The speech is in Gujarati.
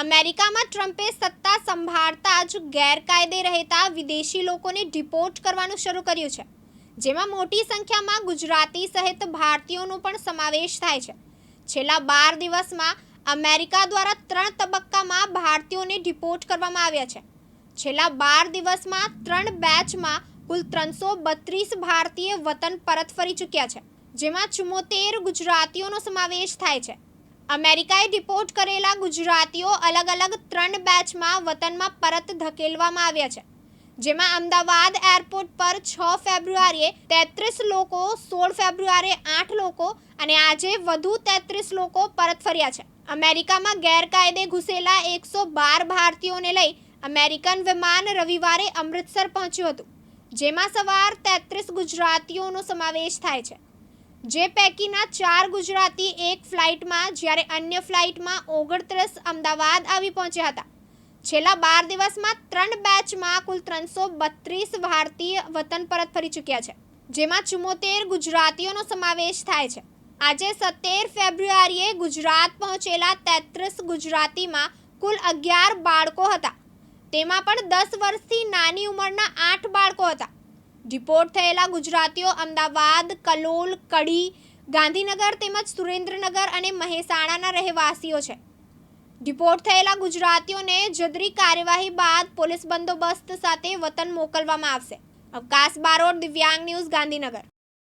અમેરિકામાં ટ્રમ્પે સત્તા સંભાળતા જ ગેરકાયદે રહેતા વિદેશી લોકોને ડિપોર્ટ કરવાનું શરૂ કર્યું છે, જેમાં મોટી સંખ્યામાં ગુજરાતી સહિત ભારતીયોનો પણ સમાવેશ થાય છે. છેલ્લા બાર દિવસમાં અમેરિકા દ્વારા ત્રણ તબક્કામાં ભારતીયોને ડિપોર્ટ કરવામાં આવ્યા છે. છેલ્લા બાર દિવસમાં ત્રણ બેચમાં કુલ ત્રણસો બત્રીસ ભારતીય વતન પરત ફરી ચૂક્યા છે, જેમાં ચુમ્મોતેર ગુજરાતીઓનો સમાવેશ થાય છે. અમેરિકાએ ડિપોર્ટ કરેલા ગુજરાતીઓ અલગ અલગ ત્રણ બેચમાં વતનમાં પરત ધકેલવામાં આવ્યા છે. જેમાં અમદાવાદ એરપોર્ટ પર છ ફેબ્રુઆરીએ તેત્રીસ લોકો, સોળ ફેબ્રુઆરીએ આઠ લોકો અને આજે વધુ તેત્રીસ લોકો પરત ફર્યા છે. અમેરિકામાં ગેરકાયદે ઘૂસેલા એકસો બાર ભારતીયોને લઈ અમેરિકન વિમાન રવિવારે અમૃતસર પહોંચ્યું હતું, જેમાં સવાર તેત્રીસ ગુજરાતીઓનો સમાવેશ થાય છે. જે પૈકીના ચાર ગુજરાતી એક ફ્લાઇટમાં જ્યારે અન્ય ફ્લાઇટમાં ઓગણત્રીસ અમદાવાદ આવી પહોંચ્યા હતા. છેલ્લા બાર દિવસમાં ત્રણ બેચમાં કુલ ત્રણસો બત્રીસ ભારતીય વતન પરત ફરી ચૂક્યા છે, જેમાં ચુમ્મોતેર ગુજરાતીઓનો સમાવેશ થાય છે. આજે સત્તેર ફેબ્રુઆરીએ ગુજરાત પહોંચેલા તેત્રીસ ગુજરાતીમાં કુલ અગિયાર બાળકો હતા. તેમાં પણ દસ વર્ષથી નાની ઉંમરના આઠ બાળકો હતા. ડિપોર્ટ થયેલા ગુજરાતીઓ અમદાવાદ, કલોલ, કડી, ગાંધીનગર તેમજ સુરેન્દ્રનગર અને મહેસાણાના રહેવાસીઓ છે. ડિપોર્ટ થયેલા ગુજરાતીઓને જદરી કાર્યવાહી બાદ પોલીસ બંદોબસ્ત સાથે વતન મોકલવામાં આવશે. અવકાશ બારોટ, દિવ્યાંગ ન્યૂઝ, ગાંધીનગર.